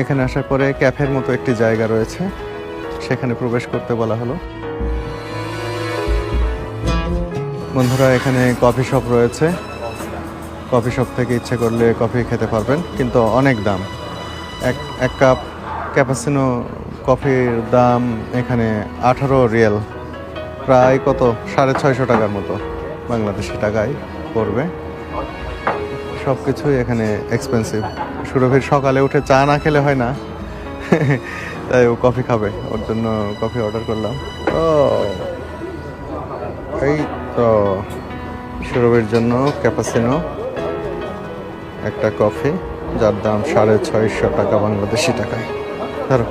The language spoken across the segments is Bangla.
এখানে আসার পরে ক্যাফের মতো একটি জায়গা রয়েছে। সেখানে প্রবেশ করতে বলা হলো। বন্ধুরা, এখানে কফি শপ রয়েছে। কফি শপ থেকে ইচ্ছে করলে কফি খেতে পারবেন, কিন্তু অনেক দাম। এক এক কাপ ক্যাপাসিনো কফির দাম এখানে আঠারো রিয়েল। প্রায় কত? সাড়ে ছয়শো টাকার মতো। বাংলাদেশি টাকায় পড়বে। সব কিছুই এখানে এক্সপেন্সিভ সুরভির সকালে উঠে চা না খেলে হয় না। তাই ও কফি খাবে। ওর জন্য কফি অর্ডার করলাম। ও, এই তো সুরভির জন্য ক্যাপাসিনো একটা কফি যার দাম সাড়ে ছয়শো টাকা বাংলাদেশি টাকায়। ধরো।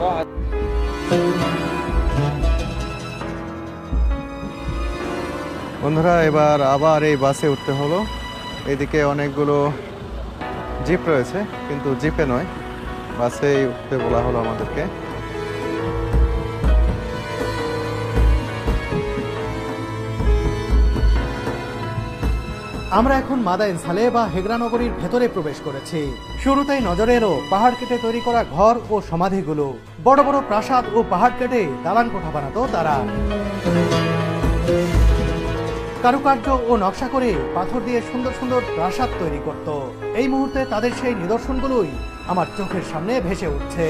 বন্ধুরা, এবার আবার এই বাসে উঠতে হলো। এদিকে অনেকগুলো জিপ রয়েছে, কিন্তু জিপে নয়। বাসেই উঠতে বলা হলো আমাদেরকে। আমরা এখন মাদাইন সালে বা হেগরা নগরীর ভেতরে প্রবেশ করেছি। শুরুতেই নজরে এলো পাহাড় কেটে তৈরি করা ঘর ও সমাধিগুলো। বড় বড় প্রাসাদ ও পাহাড় কেটে দালান কোঠা বানাতো তারা। কারুকার্য ও নকশা করে পাথর দিয়ে সুন্দর সুন্দর প্রাসাদ তৈরি করত। এই মুহূর্তে তাদের সেই নিদর্শনগুলোই আমার চোখের সামনে ভেসে উঠছে।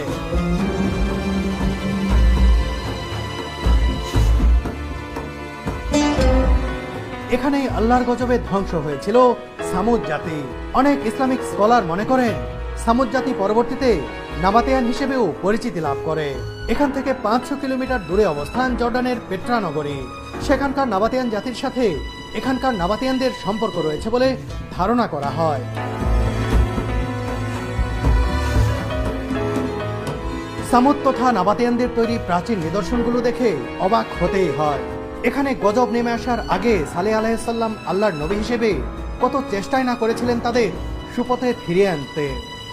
এখানেই আল্লাহর গজবে ধ্বংস হয়েছিল সামুদ জাতি। অনেক ইসলামিক স্কলার মনে করেন, সামুদ জাতি পরবর্তীতে নাবাতিয়ান হিসেবেও পরিচিতি লাভ করে। এখান থেকে পাঁচশো কিলোমিটার দূরে অবস্থান জর্ডানের পেট্রা নগরী সেখানকার নাবাতিয়ান জাতির সাথে এখানকার নাবাতিয়ানদের সম্পর্ক রয়েছে বলে ধারণা করা হয়। সামুদ তথা নাবাতিয়ানদের তৈরি প্রাচীন নিদর্শনগুলো দেখে অবাক হতেই হয়। এখানে গজব নেমে আসার আগে সালে আলাইসাল্লাম আল্লাহর নবী হিসেবে কত চেষ্টাই না করেছিলেন তাদের সুপথে ফিরিয়ে আনতে।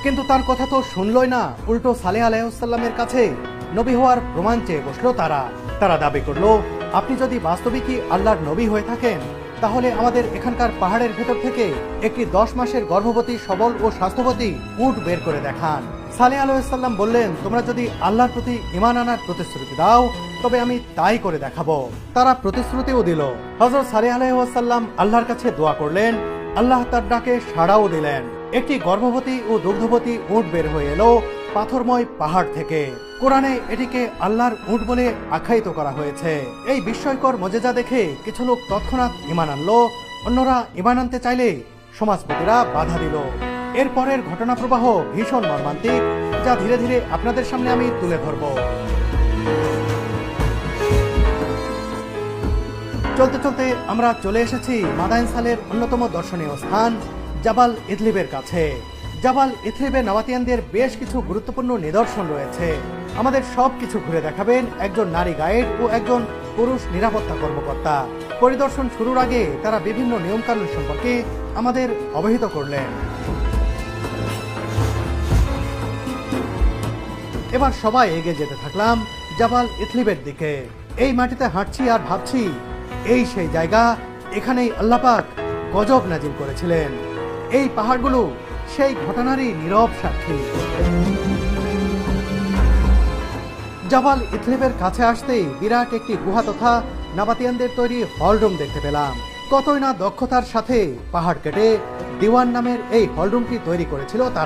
কিন্তু তার কথা তো শুনলই না। উল্টো সালে আলাইসাল্লামের কাছে নবী হওয়ার প্রমাণ চেয়ে বসল তারা। তারা দাবি করল, আপনি যদি বাস্তবিকই আল্লাহর নবী হয়ে থাকেন, তাহলে আমাদের এখানকার পাহাড়ের ভেতর থেকে একটি দশ মাসের গর্ভবতী সবল ও স্বাস্থ্যবতী উট বের করে দেখান। সালে আলাইসাল্লাম বললেন, তোমরা যদি আল্লাহর প্রতি ইমান আনার প্রতিশ্রুতি দাও, তবে আমি তাই করে দেখাবো। তারা প্রতিশ্রুতিও দিল। হজরত সালে আলাইসাল্লাম আল্লাহর কাছে দোয়া করলেন, আল্লাহ তার ডাকে সাড়াও দিলেন। একটি গর্ভবতী ও দুগ্ধবতী উট বের হয়ে এলো পাথরময় পাহাড় থেকে। কোরআনে এটিকে আল্লাহর উট বলে আখ্যায়িত করা হয়েছে। এই বিস্ময়কর মজেজা দেখে কিছু লোক তৎক্ষণাৎ ইমান আনলো, অন্যরা ইমান আনতে চাইলে সমাজপতিরা বাধা দিল। এরপরের ঘটনা প্রবাহ ভীষণ মর্মান্তিক, যা ধীরে ধীরে আপনাদের সামনে আমি তুলে ধরব। চলতে চলতে আমরা চলে এসেছি মাদাইন সালের অন্যতম দর্শনীয় স্থান জাবাল ইদলিবের কাছে। জাবাল ইথলিবে নওয়াতিয়ানদের বেশ কিছু গুরুত্বপূর্ণ নিদর্শন রয়েছে। আমাদের সব কিছু ঘুরে দেখাবেন একজন নারী গাইড ও একজন পুরুষ নিরাপত্তা কর্মকর্তা। পরিদর্শন শুরুর আগে তারা বিভিন্ন নিয়মকানুন সম্পর্কে আমাদের অবহিত করলেন। এবার সবাই এগিয়ে যেতে থাকলাম জাবাল ইথলিবের দিকে। এই মাটিতে হাঁটছি আর ভাবছি, এই সেই জায়গা, এখানেই আল্লাপাক গজব নাজিল করেছিলেন। এই পাহাড়গুলো সেই ঘটনারই নীরব সাক্ষী। জাবাল ইথলেবের কাছে আসতেই বিরাট একটি গুহা তথা নাবাতিয়ানদের তৈরি হলরুম দেখতে পেলাম। কতই না দক্ষতার সাথে পাহাড় কেটে দিওয়ান নামের এই হলরুমটি তৈরি করেছিল তারা।